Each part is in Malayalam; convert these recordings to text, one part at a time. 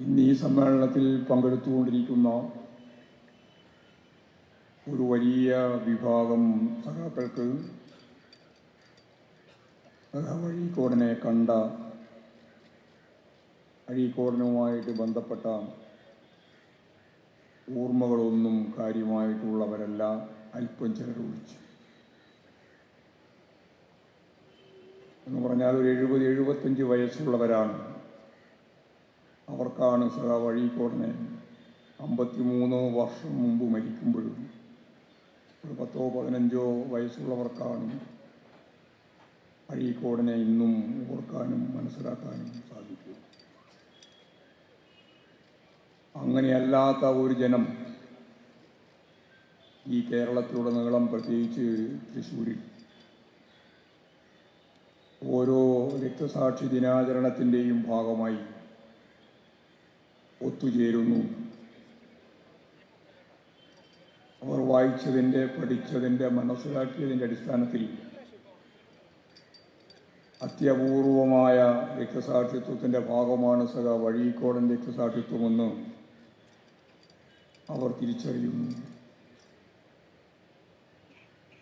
ഇന്ന് ഈ സമ്മേളനത്തിൽ പങ്കെടുത്തുകൊണ്ടിരിക്കുന്ന ഒരു വലിയ വിഭാഗം സഖാക്കൾക്ക് അഴീക്കോടനെ കണ്ട അഴീക്കോടനുമായിട്ട് ബന്ധപ്പെട്ട ഓർമ്മകളൊന്നും കാര്യമായിട്ടുള്ളവരല്ല. അല്പം ചിലർ വിളിച്ചു. എന്ന് പറഞ്ഞാൽ ഒരു എഴുപത് എഴുപത്തഞ്ച് വയസ്സുള്ളവരാണ്. അവർക്കാണ് സഖാവ് അമ്പത്തി മൂന്നോ വർഷം മുമ്പ് മരിക്കുമ്പോഴും ഒരു പത്തോ പതിനഞ്ചോ വയസ്സുള്ളവർക്കാണ് അഴീക്കോടനെ ഇന്നും ഓർക്കാനും മനസ്സിലാക്കാനും സാധിക്കും. അങ്ങനെയല്ലാത്ത ഒരു ജനം ഈ കേരളത്തിലുടനീളം പ്രത്യേകിച്ച് തൃശ്ശൂരിൽ. ഓരോ രക്തസാക്ഷി ദിനാചരണത്തിന്റെയും ഭാഗമായി ഒത്തുചേരുന്നു. അവർ വായിച്ചതിന്റെ പഠിച്ചതിന്റെ മനസ്സിലാക്കിയതിന്റെ അടിസ്ഥാനത്തിൽ അത്യപൂർവമായ രക്തസാക്ഷിത്വത്തിന്റെ ഭാഗമാണ് സഖ വഴിക്കോടൻ രക്തസാക്ഷിത്വമെന്ന് അവർ തിരിച്ചറിയുന്നു.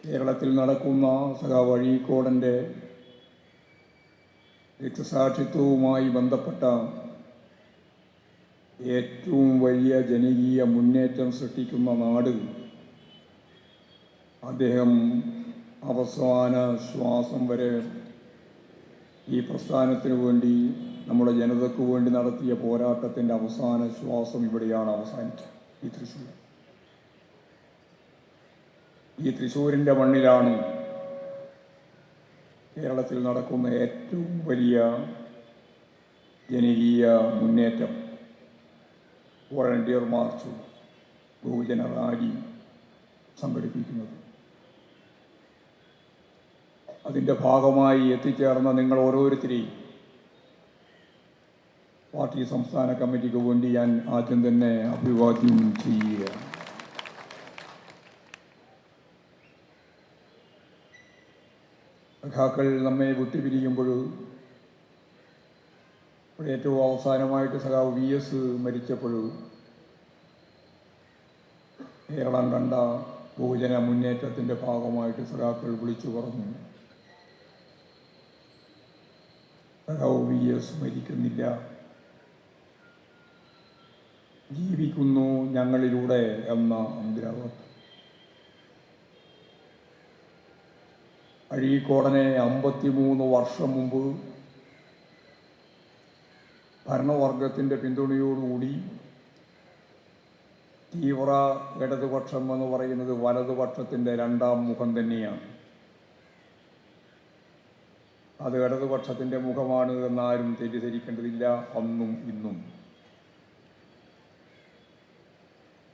കേരളത്തിൽ നടക്കുന്ന സഖ വഴിക്കോടന്റെ രക്തസാക്ഷിത്വവുമായി ബന്ധപ്പെട്ട ഏറ്റവും വലിയ ജനകീയ മുന്നേറ്റം സൃഷ്ടിക്കുന്ന നാട്. അദ്ദേഹം അവസാന ശ്വാസം വരെ ഈ പ്രസ്ഥാനത്തിനു വേണ്ടി നമ്മുടെ ജനതയ്ക്ക് വേണ്ടി നടത്തിയ പോരാട്ടത്തിന്റെ അവസാന ശ്വാസം ഇവിടെയാണ് അവസാനിച്ചത്. ഈ തൃശ്ശൂർ ഈ തൃശ്ശൂരിന്റെ മണ്ണിലാണ് കേരളത്തിൽ നടക്കുന്ന ഏറ്റവും വലിയ ജനകീയ മുന്നേറ്റം. വോളണ്ടിയർ മാർച്ച് ബഹുജന റാലി സംഘടിപ്പിക്കുന്നത്. അതിന്റെ ഭാഗമായി എത്തിച്ചേർന്ന നിങ്ങൾ ഓരോരുത്തരെയും പാർട്ടി സംസ്ഥാന കമ്മിറ്റിക്ക് വേണ്ടി ഞാൻ ആദ്യം തന്നെ അഭിവാദ്യം ചെയ്യുക സഖാക്കൾ നമ്മെ വിട്ടുപിരിയുമ്പോൾ ഏറ്റവും അവസാനമായിട്ട് സഖാവ് വി എസ് മരിച്ചപ്പോൾ കേരളം കണ്ട ഭൂജന മുന്നേറ്റത്തിന്റെ ഭാഗമായിട്ട് സഖാക്കൾ വിളിച്ചു പറഞ്ഞു. സഖാവ് വി എസ് മരിക്കുന്നില്ല. ജീവിക്കുന്നു ഞങ്ങളിലൂടെ എന്ന അന്തരാവത്ത് അഴീക്കോടനെ അമ്പത്തിമൂന്ന് വർഷം മുമ്പ് ഭരണവർഗത്തിന്റെ പിന്തുണയോടുകൂടി തീവ്ര ഇടതുപക്ഷം എന്ന് പറയുന്നത് വലതുപക്ഷത്തിന്റെ രണ്ടാം മുഖം തന്നെയാണ്. അത് ഇടതുപക്ഷത്തിന്റെ മുഖമാണ് എന്നാരും തെറ്റിദ്ധരിക്കേണ്ടതില്ല അന്നും ഇന്നും.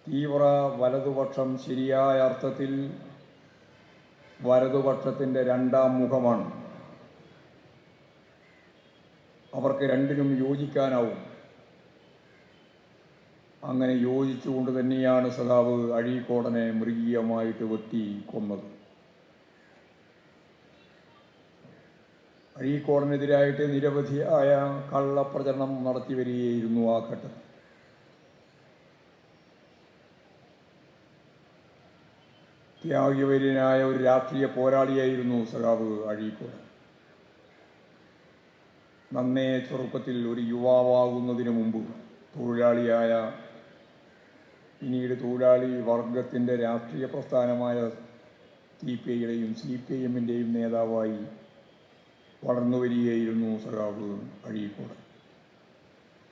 തീവ്ര വലതുപക്ഷം ശരിയായ അർത്ഥത്തിൽ വലതുപക്ഷത്തിന്റെ രണ്ടാം മുഖമാണ്. അവർക്ക് രണ്ടിനും യോജിക്കാനാവും. അങ്ങനെ യോജിച്ചുകൊണ്ട് തന്നെയാണ് സഖാവ് അഴീക്കോടനെ മൃഗീയമായിട്ട് വെട്ടി കൊന്നത്. അഴീക്കോടനെതിരായിട്ട് നിരവധിയായ കള്ളപ്രചരണം നടത്തി വരികയായിരുന്നു ആ ഘട്ടത്തിൽ ത്യാഗവര്യനായ ഒരു രാഷ്ട്രീയ പോരാളിയായിരുന്നു സഖാവ് അഴീക്കോട് നന്നേ ചെറുപ്പത്തിൽ ഒരു യുവാവാകുന്നതിന് മുമ്പ് തൊഴിലാളിയായ പിന്നീട് തൊഴിലാളി വർഗത്തിന്റെ രാഷ്ട്രീയ പ്രസ്ഥാനമായ സി പി ഐയുടെയും സി പി ഐ എമ്മിന്റെയും നേതാവായി വളർന്നു വരികയായിരുന്നു സഖാവ് അഴീക്കോട്